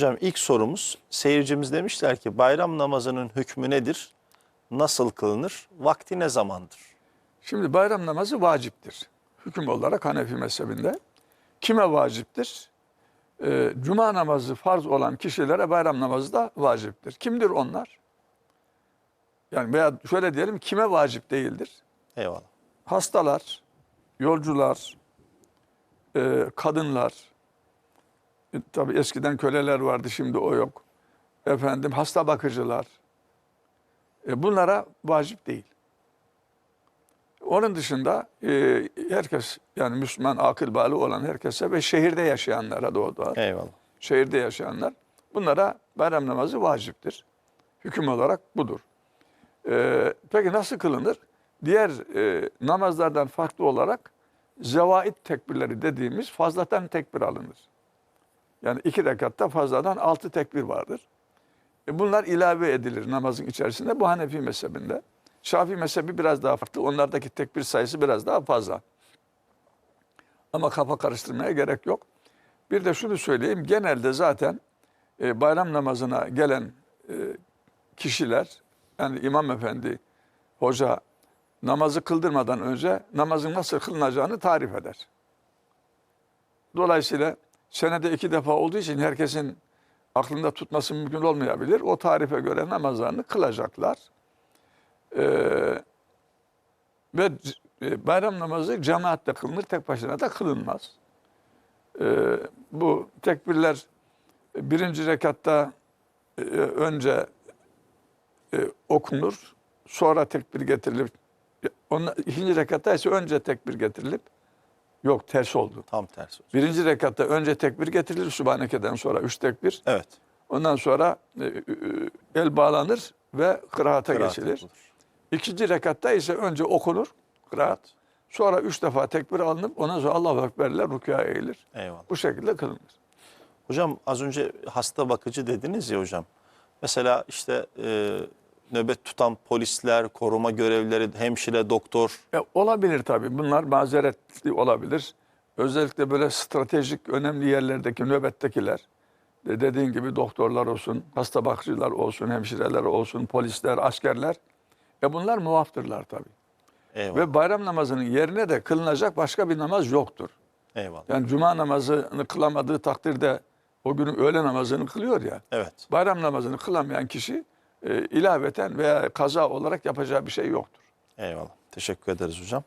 Hocam ilk sorumuz seyircimiz demişler ki bayram namazının hükmü nedir? Nasıl kılınır? Vakti ne zamandır? Şimdi bayram namazı vaciptir. Hüküm olarak Hanefi mezhebinde. Kime vaciptir? Ee, Cuma namazı farz olan kişilere bayram namazı da vaciptir. Kimdir onlar? Yani veya şöyle diyelim kime vacip değildir? Eyvallah. Hastalar, yolcular, e, kadınlar, tabii eskiden köleler vardı şimdi o yok. Efendim hasta bakıcılar. E, bunlara vacip değil. Onun dışında e, herkes yani Müslüman akıl bağlı olan herkese ve şehirde yaşayanlara doğdu. Eyvallah. Şehirde yaşayanlar bunlara bayram namazı vaciptir. Hüküm olarak budur. E, peki nasıl kılınır? Diğer e, namazlardan farklı olarak zevaid tekbirleri dediğimiz fazladan tekbir alınır. Yani iki rekatta fazladan altı tekbir vardır. E bunlar ilave edilir namazın içerisinde. Bu Hanefi mezhebinde. Şafii mezhebi biraz daha farklı. Onlardaki tekbir sayısı biraz daha fazla. Ama kafa karıştırmaya gerek yok. Bir de şunu söyleyeyim. Genelde zaten e, bayram namazına gelen e, kişiler, yani imam efendi, hoca namazı kıldırmadan önce namazın nasıl kılınacağını tarif eder. Dolayısıyla senede iki defa olduğu için herkesin aklında tutması mümkün olmayabilir. O tarife göre namazlarını kılacaklar. Ee, ve e, bayram namazı cemaatle kılınır, tek başına da kılınmaz. Ee, bu tekbirler e, birinci rekatta e, önce e, okunur, sonra tekbir getirilip, onun, ikinci rekatta ise önce tekbir getirilip, yok ters oldu. Tam tersi. hocam. Birinci rekatta önce tekbir getirilir, Sübhaneke'den sonra üç tekbir. Evet. Ondan sonra e, e, el bağlanır ve kıraata Kıraat geçilir. yapılır. İkinci rekatta ise önce okunur, kıraat. Sonra üç defa tekbir alınıp ondan sonra Allahu Ekber'le rükûa eğilir. Eyvallah. Bu şekilde kılınır. Hocam az önce hasta bakıcı dediniz ya hocam. Mesela işte e, nöbet tutan polisler, koruma görevlileri, hemşire, doktor. E, olabilir tabii. Bunlar mazeretli olabilir. Özellikle böyle stratejik önemli yerlerdeki nöbettekiler. De dediğin gibi doktorlar olsun, hasta bakıcılar olsun, hemşireler olsun, polisler, askerler. E bunlar muaftırlar tabii. Eyvallah. Ve bayram namazının yerine de kılınacak başka bir namaz yoktur. Eyvallah. Yani cuma namazını kılamadığı takdirde o günün öğle namazını kılıyor ya. Evet. Bayram namazını kılamayan kişi e, ilaveten veya kaza olarak yapacağı bir şey yoktur. Eyvallah. Teşekkür ederiz hocam.